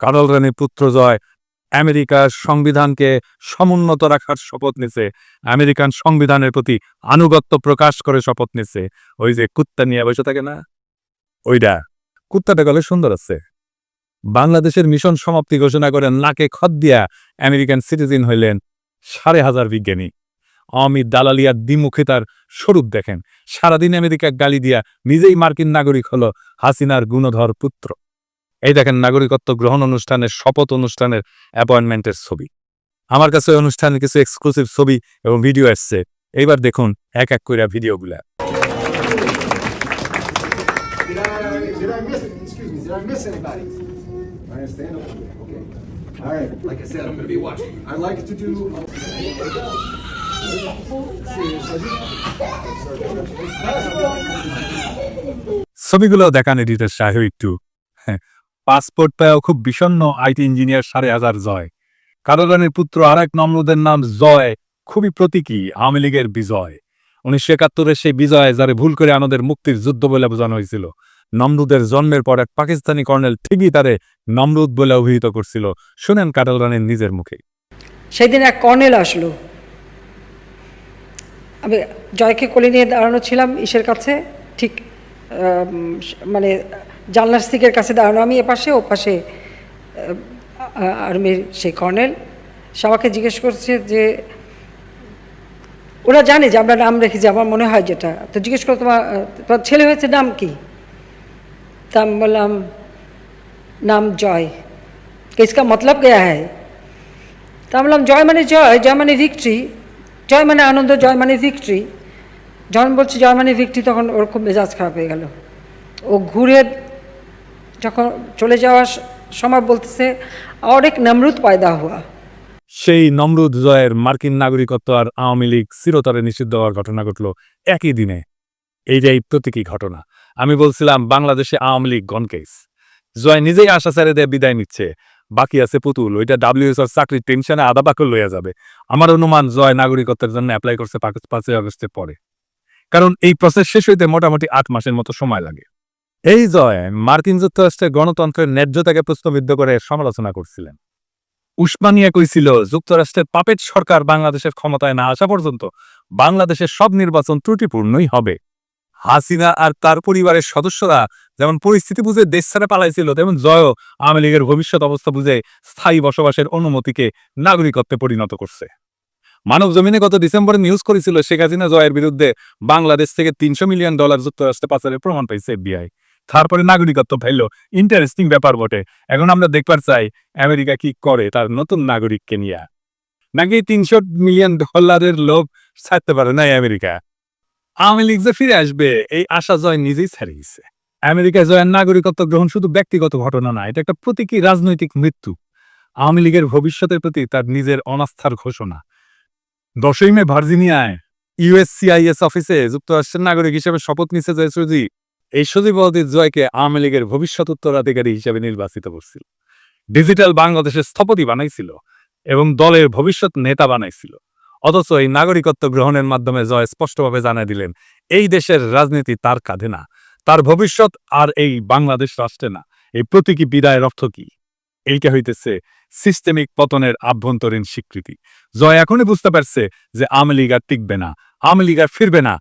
কারল রানীর পুত্র জয় আমেরিকার সংবিধানকে সমুন্নত রাখার শপথ নিছে। আমেরিকান সংবিধানের প্রতি আনুগত্য প্রকাশ করে শপথ নিছে। ওই যে কুত্তা নিয়ে বসে থাকে না? ওইটা কুত্তাটা গলে সুন্দর আছে। বাংলাদেশের মিশন সমাপ্তি ঘোষণা করেন, নাকে খত দিয়া আমেরিকান সিটিজেন হইলেন সাড়ে হাজার বিজ্ঞানী। অমিত দালালিয়ার দ্বিমুখে তার স্বরূপ দেখেন। সারাদিন আমেরিকা গালি দিয়া নিজেই মার্কিন নাগরিক হলো হাসিনার গুণধর পুত্র। এই দেখেন নাগরিকত্ব গ্রহণ অনুষ্ঠানের শপথ অনুষ্ঠানের অ্যাপয়েন্টমেন্টের ছবি। আমার কাছে অনুষ্ঠানের কিছু এক্সক্লুসিভ ছবি এবং ভিডিও আসছে। এইবার দেখুন এক এক কইরা ভিডিওগুলা. ছবিগুলো দেখান এডিটর সাহেব একটু। পাসপোর্ট পেয়েও খুব বিষণ্ণ আইটি ইঞ্জিনিয়ার সাড়ে হাজার জয়। কারোরানের পুত্র আর এক নমরুদের নাম জয়, খুবই প্রতীকী, আওয়ামী লীগের বিজয়। উনিশশো একাত্তরের সেই বিজয় যারে ভুল করে আমাদের মুক্তির যুদ্ধ বলে বোঝানো হয়েছিল। নমরুদের জন্মের পর এক পাকিস্তানি কর্নেল ঠিকই তারে নমরুদ বলে অভিহিত করছিল। শুনেন কাটাল রানের নিজের মুখে। সেদিন এক কর্নেল আসলো। আমি জয়কে কোলে নিয়ে দাঁড়ানো ছিলাম ইসের কাছে, ঠিক মানে জানলার স্টিকের কাছে দাঁড়ানো, আমি এপাশে ও পাশে আর্মির সেই কর্নেল সে আমাকে জিজ্ঞেস করছে যে, ওরা জানে যে আমরা নাম রেখেছি, আমার মনে হয় যেটা। তো জিজ্ঞেস করো তোমার তোমার ছেলে হয়েছে, নাম কি? তা আমি বললাম, নাম জয়। কেসকা মতলব গেয়া হ্যায়। তা বললাম, জয় মানে জয় জয় মানে ভিক্ট্রি জয় মানে আনন্দ, জয় মানে ভিক্ট্রি যখন বলছি জয় মানে ভিক্ট্রি তখন ওর খুব মেজাজ খারাপ হয়ে গেল। ও ঘুরে যখন চলে যাওয়ার সময় বলতেছে, অনেক নমরুদ পায়দা হওয়া সেই নমরুদ জয়ের মার্কিন নাগরিকত্ব আর আওয়ামী লীগ চিরতরে নিষিদ্ধ হওয়ার ঘটনা ঘটল একই দিনে। এই এইটাই প্রতীকী ঘটনা, আমি বলছিলাম বাংলাদেশে আওয়ামী লীগ গনকেস জয় নিজেই আশা ছেড়ে দিয়ে বিদায় নিচ্ছে। বাকি আছে পুতুল, ওইটা ডাব্লিউএসআর চাকরির টেনশনে আদা পাকল লইয়া যাবে। আমার অনুমান জয় নাগরিকত্বের জন্য অ্যাপ্লাই করছে পাঁচই আগস্টের পরে। কারণ এই প্রসেস শেষ হইতে মোটামুটি আট মাসের মতো সময় লাগে। এই জয় মার্কিন যুক্তরাষ্ট্রের গণতন্ত্রের ন্যায্যতাকে প্রশ্নবিদ্ধ করে সমালোচনা করছিলেন। উসমানিয়া কইছিল, যুক্তরাষ্ট্রের পাপেট সরকার বাংলাদেশের ক্ষমতায় না আসা পর্যন্ত বাংলাদেশের সব নির্বাচন ত্রুটিপূর্ণই হবে। হাসিনা আর তার পরিবারের সদস্যরা যেমন পরিস্থিতি বুঝে দেশ ছেড়ে পালাইছিল, তেমন জয়ও আওয়ামী লীগের ভবিষ্যৎ অবস্থা বুঝে স্থায়ী বসবাসের অনুমতিকে নাগরিকত্বে পরিণত করছে। মানব জমিনে গত ডিসেম্বরে নিউজ করেছিল, শেখ হাসিনা জয়ের বিরুদ্ধে বাংলাদেশ থেকে তিনশো মিলিয়ন ডলার যুক্তরাষ্ট্রে পাচারের প্রমাণ পাইছে এফবিআই। তারপরে নাগরিকত্ব পাইল ইন্টারেস্টিং ব্যাপার বটে। এখন আমরা দেখবার চাই, আমেরিকা কি করে তার নতুন নাগরিককে নিয়ে। নাকি তিনশো মিলিয়ন ডলারের লোভ ছাড়তে পারে না এই আমেরিকা? আওয়ামী লীগ যে ফিরে আসবে, এই আশা জয় নিজেই ছেড়ে গেছে। আমেরিকা জয়ের নাগরিকত্ব গ্রহণ শুধু ব্যক্তিগত ঘটনা না, এটা একটা প্রতীকী রাজনৈতিক মৃত্যু। আওয়ামী লীগের ভবিষ্যতের প্রতি তার নিজের অনাস্থার ঘোষণা। দশই মে ভার্জিনিয়ায় ইউএসসিআইএস অফিসে যুক্তরাষ্ট্রের নাগরিক হিসেবে শপথ নিছে জয় এই সজীবতী জয়কে আওয়ামী লীগের ভবিষ্যৎ উত্তরাধিকারী হিসেবে নির্বাচিত করছিল। ডিজিটাল বাংলাদেশের স্থপতি বানাইছিল এবং দলের ভবিষ্যৎ নেতা বানাইছিল। অথচ এই নাগরিকত্ব গ্রহণের মাধ্যমে জয় স্পষ্টভাবে জানাই দিলেন, এই দেশের রাজনীতি তার কাঁধে না, তার ভবিষ্যৎ আর এই বাংলাদেশ রাষ্ট্রে না। এই প্রতীকী বিদায়ের অর্থ কি? এইটা হইতেছে সিস্টেমিক পতনের আভ্যন্তরীণ স্বীকৃতি। জয় এখনই বুঝতে পারছে যে আওয়ামী লীগ আর টিকবে না, আওয়ামী লীগ আর ফিরবে না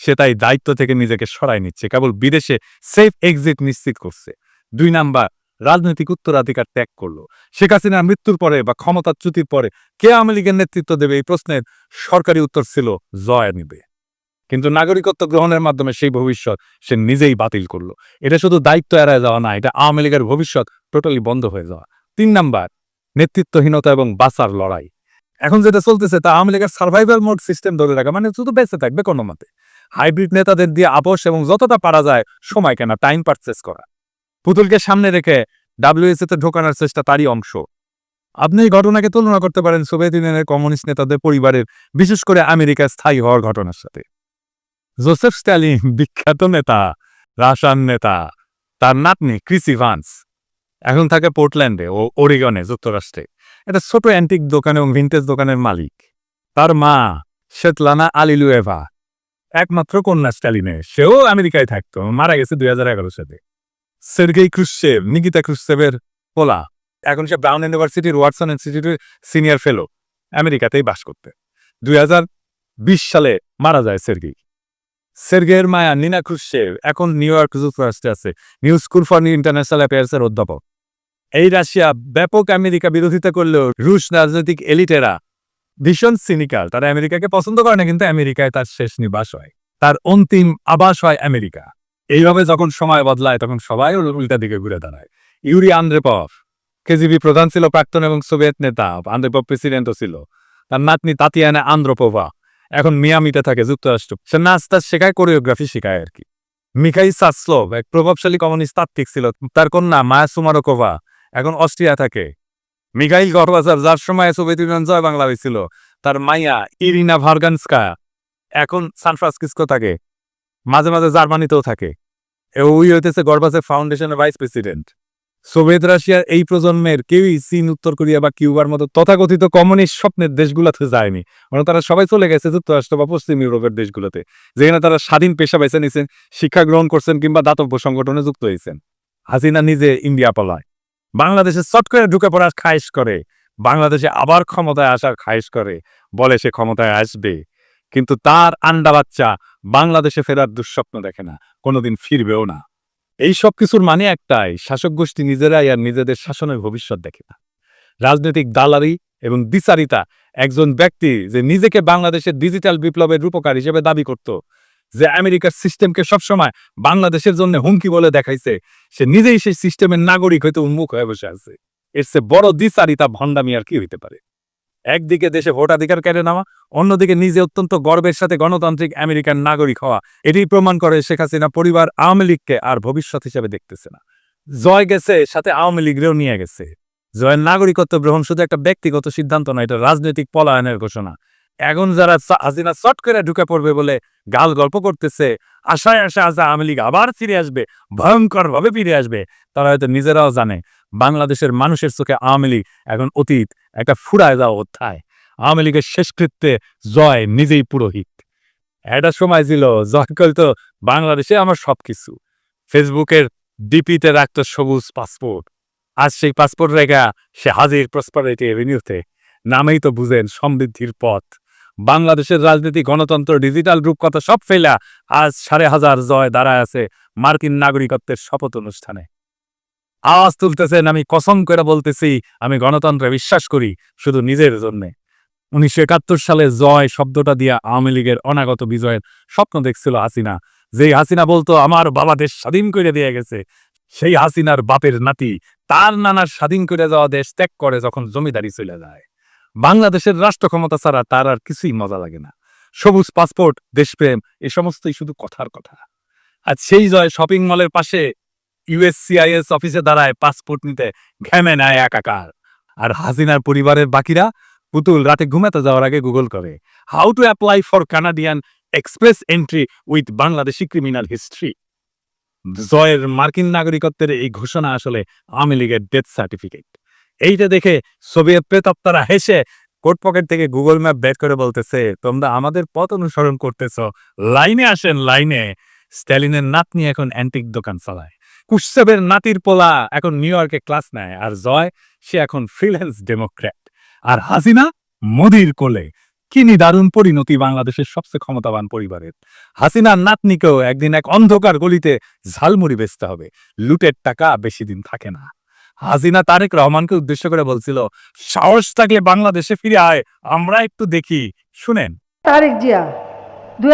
সে তাই দায়িত্ব থেকে নিজেকে সরাই নিচ্ছে। কেবল বিদেশে সেফ এক্সিট নিশ্চিত করছে। দুই নাম্বার, রাজনৈতিক উত্তরাধিকার ত্যাগ করল। শেখ হাসিনার মৃত্যুর পরে বা ক্ষমতাচ্যুতির পরে কে আওয়ামী লীগের নেতৃত্ব দেবে এই প্রশ্নের সরকারি উত্তর ছিল জয় নিবে। কিন্তু নাগরিকত্ব গ্রহণের মাধ্যমে সেই ভবিষ্যৎ সে নিজেই বাতিল করল। এটা শুধু দায়িত্ব এড়ায় যাওয়া না, এটা আওয়ামী লীগের ভবিষ্যৎ টোটালি বন্ধ হয়ে যাওয়া। তিন নাম্বার, নেতৃত্বহীনতা এবং বাঁচার লড়াই। এখন যেটা চলতেছে তা আওয়ামী লীগের সার্ভাইভাল মোড সিস্টেম ধরে রাখা মানে শুধু বেঁচে থাকবে কোনো মতে। হাইব্রিড নেতাদের দিয়ে আপোষ এবং যতটা পারা যায় সময় কেনা টাইম পারচেস করা। পুতুলকে সামনে রেখে ডাব্লিউএসএ তে ঢোকানোর চেষ্টা তারই অংশ। আপনি এই ঘটনাকে তুলনা করতে পারেন সোভিয়েত ইউনিয়নের কমিউনিস্ট নেতাদের পরিবারের, বিশেষ করে আমেরিকায় স্থায়ী হওয়ার ঘটনার সাথে। জোসেফ স্ট্যালিন বিখ্যাত নেতা রাশান নেতা, তার নাতনি ক্রিস ভান্স। এখন থাকে পোর্টল্যান্ডে ও ওরিগনে যুক্তরাষ্ট্রে। এটা ছোট অ্যান্টিক দোকান এবং ভিন্টেজ দোকানের মালিক। তার মা শেতলানা আলিলুয়েভা একমাত্র কন্যা স্ট্যালিনের সেও আমেরিকায় থাকতো, মারা গেছে দুই হাজার এগারো সালে। সের্গেই ক্রুশ্চেভ, নিকিতা ক্রুশ্চেভের পোলা। এখন সে ব্রাউন ইউনিভার্সিটির, ওয়াটসন ইনস্টিটিউটের সিনিয়র ফেলো, আমেরিকাতেই বাস করতে। দুই হাজার বিশ সালে মারা যায় সের্গি সের্গের মায়া নিনা ক্রুশেভ এখন নিউ ইয়র্ক যুক্তরাষ্ট্রে আছে, নিউ স্কুল ফর ইন্টারন্যাশনাল অ্যাফেয়ার্সের অধ্যাপক। এই রাশিয়া ব্যাপক আমেরিকা বিরোধিতা করলেও রুশ রাজনৈতিক এলিটেরা ভীষণ সিনিকাল তারা আমেরিকাকে পছন্দ করে না, কিন্তু আমেরিকায় তার শেষ নিবাস হয়। তার অন্তিম আবাস হয় আমেরিকা। এইভাবে যখন সময় বদলায়, তখন সবাই উল্টা দিকে ঘুরে দাঁড়ায়। ইউরি আন্দ্রেপভ, কেজিবি প্রধান ছিল প্রাক্তন এবং সোভিয়েত নেতা, আন্দ্রেপভ প্রেসিডেন্টও ছিল। তার নাতনি তাতিয়ানা আন্দ্রোপোভা, এখন মিয়ামিতে থাকে যুক্তরাষ্ট্র। সে নাচ টাচ শেখায়, কোরিওগ্রাফি শেখায় আর কি। মিখাই সাসলোভ, এক প্রভাবশালী কমিউনিস্ট তাত্ত্বিক ছিল। তার কন্যা মায়া সুমারোকোভা, এখন অস্ট্রিয়া থাকে। মিখাইল গর্বাজার যার সময় সোভিয়েত ইউনিয়ন জয় বাংলা হয়েছিল, তার মাইয়া ইরিনা ভার্গানস্কা, এখন সান ফ্রান্সিসকো থাকে, মাঝে মাঝে জার্মানিতেও থাকে। এ ওই হইতেছে গর্বাজের ফাউন্ডেশনের ভাইস প্রেসিডেন্ট। সোভিয়েত রাশিয়ার এই প্রজন্মের কেউই চীন, উত্তর কোরিয়া বা কিউবার মতো তথাকথিত কমিউনিস্ট স্বপ্নের দেশগুলোতে যায়নি। কারণ তারা সবাই চলে গেছে যুক্তরাষ্ট্র বা পশ্চিম ইউরোপের দেশগুলোতে, যেখানে তারা স্বাধীন পেশা বেছে নিছেন, শিক্ষা গ্রহণ করছেন কিংবা দাতব্য সংগঠনে যুক্ত হয়েছেন। হাসিনা নিজে ইন্ডিয়া পলায়। বাংলাদেশে চট করে ঢুকে পড়ার খায়েশ করে। বাংলাদেশে আবার ক্ষমতায় আসার খায়েশ করে। বলে সে ক্ষমতায় আসবে। কিন্তু তার আন্ডা বাচ্চা বাংলাদেশে ফেরার দুঃস্বপ্ন দেখে না। কোনোদিন ফিরবেও না। এই সব কিছুর মানে একটাই, শাসক গোষ্ঠী নিজেরাই আর নিজেদের শাসনের ভবিষ্যৎ দেখে না। রাজনৈতিক দালারি এবং দ্বিচারিতা একজন ব্যক্তি যে নিজেকে বাংলাদেশের ডিজিটাল বিপ্লবের রূপকার হিসেবে দাবি করত যে আমেরিকার সিস্টেমকে সবসময় বাংলাদেশের জন্য হুমকি বলে দেখাইছে, সে নিজেই সেই সিস্টেমের নাগরিক হইতে উন্মুখ হয়ে বসে আছে। এর চেয়ে বড় দ্বিচারিতা ভণ্ডামি আর কি হইতে পারে? একদিকে দেশে ভোটাধিকার কেড়ে নেওয়া, অন্যদিকে নিজে অত্যন্ত গর্বের সাথে গণতান্ত্রিক আমেরিকান নাগরিক হওয়া। এটি প্রমাণ করে শেখ হাসিনা পরিবার আওয়ামী লীগকে আর ভবিষ্যৎ হিসেবে দেখতেছে না। জয় গেছে, সাথে আওয়ামী লীগরেও নিয়ে গেছে। জয়ের নাগরিকত্ব গ্রহণ শুধু একটা ব্যক্তিগত সিদ্ধান্ত নয়, এটা রাজনৈতিক পলায়নের ঘোষণা। এখন যারা হাসিনা চট করে ঢুকে পড়বে বলে গাল গল্প করতেছে, আশায় আশা আছে আওয়ামী লীগ আবার ফিরে আসবে ভয়ঙ্কর ভাবে ফিরে আসবে, তারা হয়তো নিজেরাও জানে, বাংলাদেশের মানুষের চোখে আওয়ামী লীগ এখন অতীত, একটা ফুরায় যাওয়া অধ্যায়। আওয়ামী লীগের শেষকৃত্যে জয় নিজেই পুরোহিত। একটা সময় ছিল, জয় তো বাংলাদেশে আমার সবকিছু। ফেসবুকের ডিপিতে রাখতো সবুজ পাসপোর্ট। আজ সেই পাসপোর্ট রেখা সে হাজির প্রসপারিটি এভিনিউতে। নামেই তো বুঝেন, সমৃদ্ধির পথ। বাংলাদেশের রাজনীতি, গণতন্ত্র, ডিজিটাল রূপকথা সব ফেলা আজ সাড়ে হাজার জয় দাঁড়ায় আছে মার্কিন নাগরিকত্বের শপথ অনুষ্ঠানে। আওয়াজ তুলতেছেন, আমি কসম করে বলতেছি, আমি গণতন্ত্রে বিশ্বাস করি শুধু নিজের জন্যে। উনিশশো একাত্তর সালে জয় শব্দটা দিয়া আওয়ামী লীগের অনাগত বিজয়ের স্বপ্ন দেখছিল হাসিনা। যেই হাসিনা বলতো, আমার বাবা দেশ স্বাধীন করে দিয়ে গেছে। সেই হাসিনার বাপের নাতি, তার নানার স্বাধীন করে যাওয়া দেশ ত্যাগ করে যখন জমিদারি চলে যায়। বাংলাদেশের রাষ্ট্র ক্ষমতা ছাড়া তার আর কিছুই মজা লাগে না। সবুজ পাসপোর্ট, দেশপ্রেম, এ সমস্তই শুধু কথার কথা। আর সেই জয় শপিং মলের পাশে ইউএসসিআইএস অফিসে দাঁড়ায় পাসপোর্ট নিতে ঘেমে নেয় একাকার। আর হাসিনার পরিবারের বাকিরা পুতুল রাতে ঘুমাতে যাওয়ার আগে গুগল করে how to apply for Canadian express entry with Bangladeshi criminal history জয়ের মার্কিন নাগরিকত্বের এই ঘোষণা আসলে আওয়ামী লীগের ডেথ সার্টিফিকেট এইটা দেখে সোভিয়েত প্রেতাত্মারা হেসে কোট পকেট থেকে গুগল ম্যাপ বের করে বলতেছে, তোমরা আমাদের পথ অনুসরণ করতেছ। লাইনে আসেন, লাইনে। স্ট্যালিনের নাতনি এখন অ্যান্টিক দোকান চালায়। কুশসেবের নাতির পোলা এখন নিউ ইয়র্কে ক্লাস নেয় আর জয়, সে এখন ফ্রিল্যান্স ডেমোক্র্যাট। আর হাসিনা মোদির কোলে। কিনি দারুণ পরিণতি বাংলাদেশের সবচেয়ে ক্ষমতাবান পরিবারের। হাসিনার নাতনিকেও একদিন এক অন্ধকার গলিতে ঝালমুড়ি বেচতে হবে। লুটের টাকা বেশি দিন থাকে না। হাসিনা তারেক রহমানকে উদ্দেশ্য করে বলছিল, সাহস থাকলে বাংলাদেশে ফিরে আয়, আমরা একটু দেখি। শুনেন। তারেক জিয়া, দুই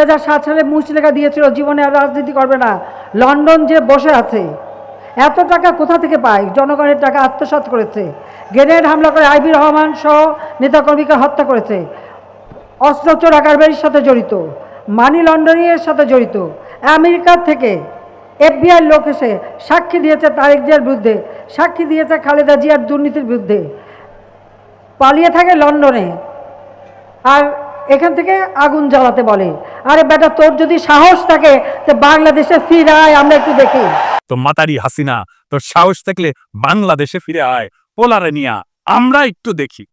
সালে মুচলেখা দিয়েছিল, জীবনে আর রাজনীতি করবে না। লন্ডন যে বসে আছে, এত টাকা কোথা থেকে পায়? জনগণের টাকা আত্মসাৎ করেছে। গ্রেনেড হামলা করে আইবি রহমান সহ নেতাকর্মীকে হত্যা করেছে। অস্ত্র চোরা কারবারির সাথে জড়িত। মানি লন্ডারিংয়ের সাথে জড়িত। আমেরিকার থেকে এফবিআই লোক এসে সাক্ষী দিয়েছে তারেক জিয়ার বিরুদ্ধে। সাক্ষী দিয়েছে খালেদা জিয়ার দুর্নীতির বিরুদ্ধে। পালিয়ে থাকে লন্ডনে। আর এখান থেকে আগুন জ্বালাতে বলে। আরে বেটা, তোর যদি সাহস থাকে, তো বাংলাদেশে ফিরে আয়, আমরা একটু দেখি। তো মাতারি হাসিনা, তোর সাহস থাকলে বাংলাদেশে ফিরে আয়। পোলারে নিয়া আমরা একটু দেখি।